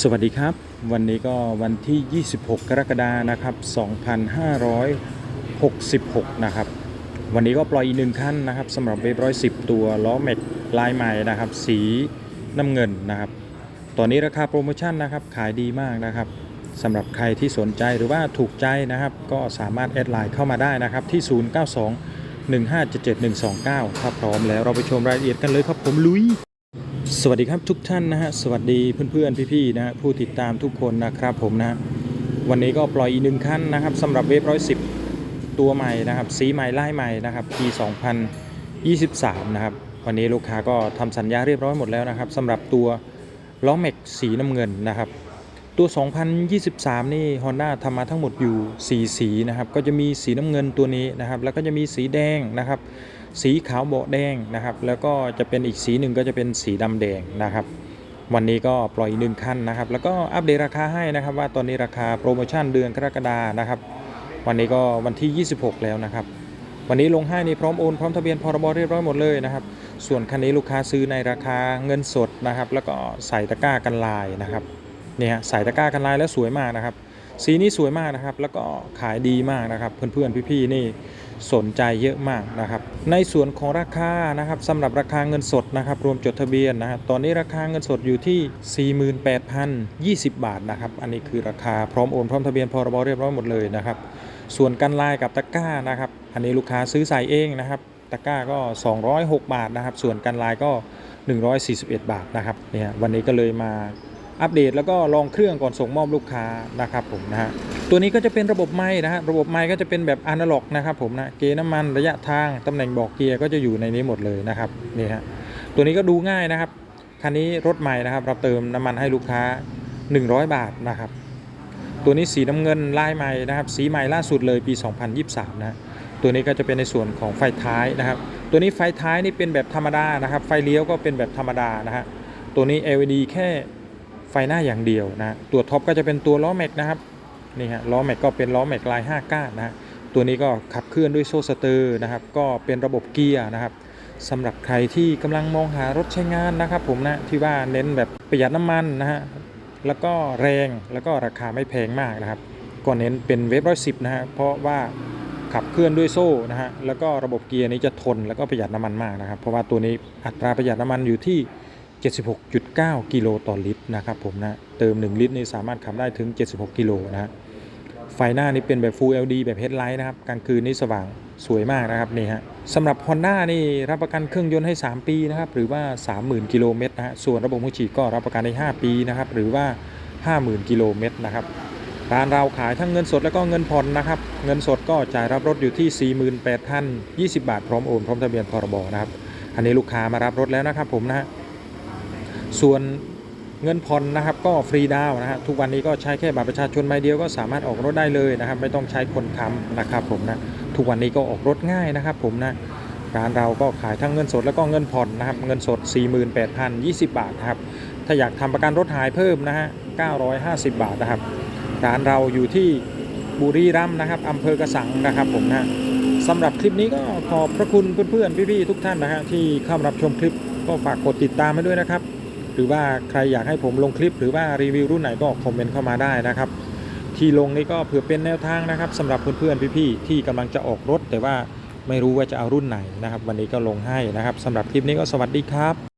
สวัสดีครับ วันนี้ก็วันที่ 26 กรกฎานะครับ 2566 นะครับ วันนี้ก็ปล่อยอีกหนึ่งคันนะครับสำหรับเวฟร้อยสิบตัวล้อแม็กลายใหม่นะครับ สีน้ำเงินนะครับ ตอนนี้ราคาโปรโมชั่นนะครับขายดีมากนะครับสำหรับใครที่สนใจหรือว่าถูกใจนะครับ ก็สามารถแอดไลน์เข้ามาได้นะครับที่ 092 1577129 ถ้าพร้อมแล้วเราไปชมรายละเอียดกันเลยครับผมลุย สวัสดีครับทุกท่านนะฮะสวัสดีเพื่อนๆพี่ๆนะผู้ติดตามทุกคนนะครับผมนะวันนี้ก็ปล่อยอีกหนึ่งขั้นนะครับสำหรับเวฟร้อยสิบตัวใหม่นะครับ สีใหม่ไล่ใหม่นะครับปี 2023 นะครับ วันนี้ลูกค้าก็ทำสัญญาเรียบร้อยหมดแล้วนะครับสำหรับตัวล้อแม็กสีน้ำเงินนะครับ ตัว 2023 นี่ Honda ทำมาทั้งหมดอยู่ 4 สีนะครับ ก็จะมีสีน้ำเงินตัวนี้นะครับ แล้วก็จะมีสีแดงนะครับ สีขาวเบาแดงนะครับ แล้วก็จะเป็นอีกสีหนึ่งก็จะเป็นสีดำแดงนะครับ วันนี้ก็ปล่อยอีกหนึ่งคันนะครับ แล้วก็อัปเดตราคาให้นะครับ ว่าตอนนี้ราคาโปรโมชั่นเดือนกรกฎานะครับ วันนี้ก็วันที่ 26 แล้วนะครับ วันนี้ลงให้นี่พร้อมโอนพร้อมทะเบียนพรบเรียบร้อยหมดเลยนะครับ ส่วนคันนี้ลูกค้าซื้อในราคาเงินสดนะครับ แล้วก็ใส่ตะกร้ากันลายนะครับ เนี่ยใส่ตะกร้ากันลายแล้วสวยมากนะครับ สีนี้สวยมากนะครับ แล้วก็ขายดีมากนะครับเพื่อนๆพี่ๆนี่สนใจเยอะมากนะครับ ในส่วนของราคานะครับสำหรับราคาเงินสดนะครับ รวมจดทะเบียนนะครับตอนนี้ราคาเงินสดอยู่ที่ 48,020 บาทนะครับ อันนี้คือราคาพร้อมโอนพร้อมทะเบียนพรบเรียบร้อยหมดเลยนะครับ ส่วนกันลายกับตะกร้านะครับ อันนี้ลูกค้าซื้อใส่เองนะครับตะกร้าก็ 206 บาทนะครับ ส่วนกันลายก็ 141 บาทนะครับเนี่ยวันนี้ก็เลยมา อัปเดตแล้วก็ลองเครื่องก่อนส่งมอบลูกค้านะครับผมนะฮะตัวนี้ก็จะเป็นระบบไม้นะฮะระบบไม้ก็จะเป็นแบบอนาล็อกนะครับผมนะเกณฑ์น้ำมันระยะทางตำแหน่งบอกเกียร์ก็จะอยู่ในนี้หมดเลยนะครับนี่ฮะตัวนี้ก็ดูง่ายนะครับคันนี้รถใหม่นะครับเราเติมน้ำมันให้ลูกค้า 100 บาทนะครับตัวนี้สีน้ำเงินลายใหม่นะครับสีใหม่ล่าสุดเลยปี 2023 นะตัวนี้ก็จะเป็นในส่วนของไฟท้ายนะครับ ตัวนี้ไฟท้ายนี่เป็นแบบธรรมดานะครับ ไฟเลี้ยวก็เป็นแบบธรรมดานะฮะตัวนี้ LED แค่ ไฟหน้าอย่างเดียวนะตัวท็อปก็จะเป็นตัวล้อแม็กนะครับนี่ฮะล้อแม็กก็เป็นล้อแม็กลาย5ก้านนะฮะตัวนี้ก็ขับเคลื่อนด้วยโซ่สเตอร์นะครับก็เป็นระบบเกียร์นะครับสำหรับใครที่กำลังมองหารถใช้งานนะครับ ผมนะที่ว่าเน้นแบบประหยัดน้ำมันนะฮะแล้วก็แรงแล้วก็ราคาไม่แพงมากนะครับก็เน้นเป็นเวฟร้อยสิบนะฮะเพราะว่าขับเคลื่อนด้วยโซ่นะฮะแล้วก็ระบบเกียร์นี้จะทนแล้วก็ประหยัดน้ำมันมากนะครับ เพราะว่าตัวนี้อัตราประหยัดน้ำมันอยู่ที่ 76.9 กิโลต่อลิตรนะครับผมนะ เติม 1 ลิตรนี่สามารถขับได้ถึง 76 กิโลนะฮะไฟหน้านี่เป็นแบบ Full LED แบบ Headlight นะครับกลางคืนนี่สว่างสวยมากนะครับนี่ฮะสำหรับ Honda นี่รับประกันเครื่องยนต์ให้ 3 ปีนะครับหรือว่า 30,000 กิโลเมตรนะฮะส่วนระบบหัวฉีดก็รับประกันได้ 5 ปีนะครับหรือว่า 50,000 กิโลเมตรนะครับร้านเราขายทั้งเงินสดแล้วก็เงินผ่อนนะครับเงินสดก็จ่ายรับรถอยู่ที่ 48,020 บาทพร้อมโอนพร้อมทะเบียนพรบนะครับอันนี้ลูกค้ามารับรถแล้วนะครับผมนะฮะ ส่วนเงินผ่อนนะครับก็ฟรีดาวนะฮะทุกวันนี้ก็ใช้แค่บัตรประชาชนใบเดียวก็สามารถออกรถได้เลยนะครับ ไม่ต้องใช้คนค้ำนะครับผมนะทุกวันนี้ก็ออกรถง่ายนะครับผมนะร้านเราก็ขายทั้งเงินสดแล้วก็เงินผ่อนนะครับเงินสด 48,020 บาทนะครับถ้าอยากทำประกันรถหายเพิ่มนะฮะ950 บาทนะครับร้านเราอยู่ที่บุรีรัมย์นะครับอำเภอกระสังนะครับผมนะสำหรับคลิปนี้ก็ขอบพระคุณเพื่อนๆพี่ๆทุกท่านนะฮะที่เข้ามารับชมคลิปก็ฝากกดติดตามให้ด้วยนะครับ หรือว่าใครอยากให้ผมลงคลิป หรือว่ารีวิวรุ่นไหนก็คอมเมนต์เข้ามาได้นะครับ ที่ลงนี่ก็เผื่อเป็นแนวทางนะครับสำหรับเพื่อนๆพี่ๆที่กำลังจะออกรถ แต่ว่าไม่รู้ว่าจะเอารุ่นไหนนะครับ วันนี้ก็ลงให้นะครับสำหรับคลิปนี้ก็สวัสดีครับ